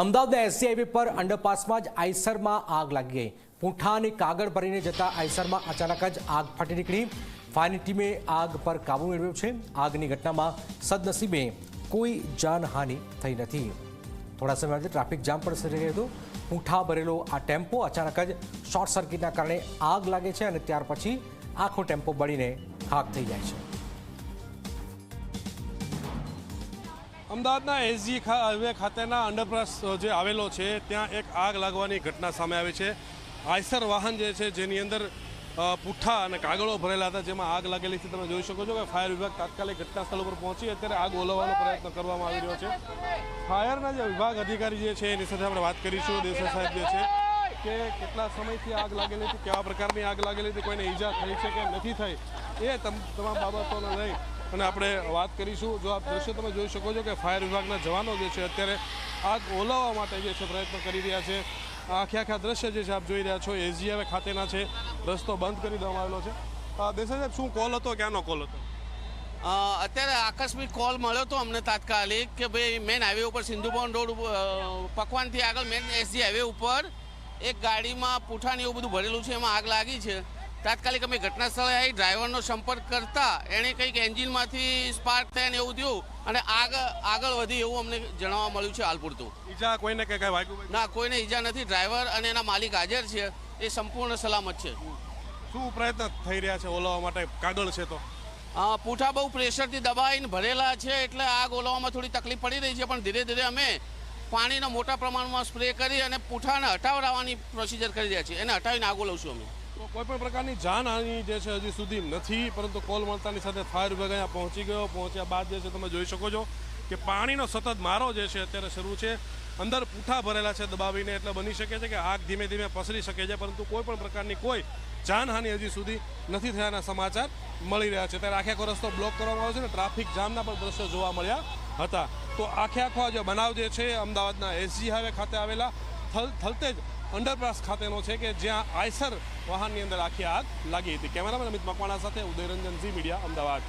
અમદાવાદના SC highway પર અંડરપાસમાં જ આઈસરમાં આગ લાગી ગઈ. પૂંઠા અને કાગળ ભરીને જતા આઈસરમાં અચાનક જ આગ ફાટી નીકળી. ફાયરની ટીમે આગ પર કાબુ મેળવ્યો છે. આગની ઘટનામાં સદનસીબે કોઈ જાનહાનિ થઈ નથી. થોડા સમય માટે ટ્રાફિક જામ પણ સર્જાઈ હતો. પૂંઠા ભરેલો આ ટેમ્પો અચાનક જ શોર્ટ સર્કિટના કારણે આગ લાગે છે અને ત્યાર પછી આખો ટેમ્પો બળીને ખાક થઈ જાય છે. અમદાવાદના એસજી હાઈવે ખાતેના અંડરપાસ જે આવેલો છે, ત્યાં એક આગ લાગવાની ઘટના સામે આવી છે. આયસર વાહન જે છે, જેની અંદર પુઠ્ઠા અને કાગળો ભરેલા હતા, જેમાં આગ લાગેલી છે, તમે જોઈ શકો છો કે ફાયર વિભાગ તાત્કાલિક ઘટના સ્થળ ઉપર પહોંચી અત્યારે આગ ઓલવવાનો પ્રયત્ન કરવામાં આવી રહ્યો છે. ફાયરના જે વિભાગ અધિકારી જે છે, એની સાથે આપણે વાત કરીશું. દેસાઈ સાહેબ જે છે કે કેટલા સમયથી આગ લાગેલી હતી કેવા પ્રકારની આગ લાગેલી હતી કોઈને ઈજા થઈ છે કે નથી થઈ, એ તમ- તમામ બાબતોને લઈ અને આપણે વાત કરીશું, જો આપ દ્રશ્ય તમે જોઈ શકો છો કે ફાયર વિભાગના જવાનો જે છે, અત્યારે આગ ઓલવવા માટે જે છે પ્રયત્ન કરી રહ્યા છે. આખે આખા દ્રશ્ય જે છે આપ જોઈ રહ્યા છો એસજીએફ ખાતેના છે, રસ્તો બંધ કરી દેવામાં આવેલો છે. દેસાઈ સાહેબ, શું કોલ હતો, ક્યાંનો કોલ હતો? અત્યારે આકસ્મિક કોલ મળ્યો હતો અમને તાત્કાલિક કે ભાઈ મેન હાઈવે ઉપર સિંધુભવન રોડ પકવાનથી આગળ મેન એસજી હાઈવે ઉપર એક ગાડીમાં પૂઠાને એવું બધું ભરેલું છે, એમાં આગ લાગી છે. તાત્કાલિક અમે ઘટના સ્થળે આવી ડ્રાઈવરનો સંપર્ક કરતા એણે કંઈક એન્જિનમાંથી સ્પાર્ક થયા ને એવું થયું અને આગ આગળ વધી એવું અમને જણાવવા મળ્યું છે હાલ પૂરતું. ઈજા કોઈને કઈ વાગ્યું? ના કોઈને ઈજા નથી. ડ્રાઈવર અને એના માલિક હાજર છે. એ સંપૂર્ણ સલામત છે. શું પ્રયત્ન થઈ રહ્યા છે ઓલવવા માટે? કાગળ છે તો? હા પૂઠા બહુ પ્રેશરથી દબાઈને ભરેલા છે એટલે આગ ઓલાવવામાં થોડી તકલીફ પડી રહી છે પણ ધીરે ધીરે અમે પાણીનો મોટા પ્રમાણમાં સ્પ્રે કરી અને પૂઠાને હટાવડાવવાની પ્રોસિજર કરી રહ્યા છીએ. એને હટાવીને આગ ઓલવશું અમે. તો કોઈ પણ પ્રકારની જાનહાનિ જે છે હજી સુધી નથી, પરંતુ કોલ મળતાની સાથે ફાયર વિભાગ અહીંયા પહોંચી ગયો. પહોંચ્યા બાદ જે છે તમે જોઈ શકો છો કે પાણીનો સતત મારો જે છે અત્યારે શરૂ છે. અંદર પૂઠા ભરેલા છે દબાવીને, એટલે બની શકે છે કે આગ ધીમે ધીમે પસરી શકે છે, પરંતુ કોઈ પણ પ્રકારની કોઈ જાનહાનિ હજી સુધી નથી થયાના સમાચાર મળી રહ્યા છે. ત્યારે આખે આખો રસ્તો બ્લોક કરવામાં આવ્યો છે ને ટ્રાફિક જામના પણ દ્રશ્યો જોવા મળ્યા હતા. તો આખે આખો જે બનાવ જે છે, અમદાવાદના એસજી હાઈવે ખાતે આવેલા થલ થલતેજ અંડરપાસ ખાતેનો છે કે જ્યાં આયસર વાહનની અંદર આખી આગ લાગી હતી. કેમેરામેન અમિત મકવાણા સાથે ઉદયરંજન ઝી મીડિયા, અમદાવાદ.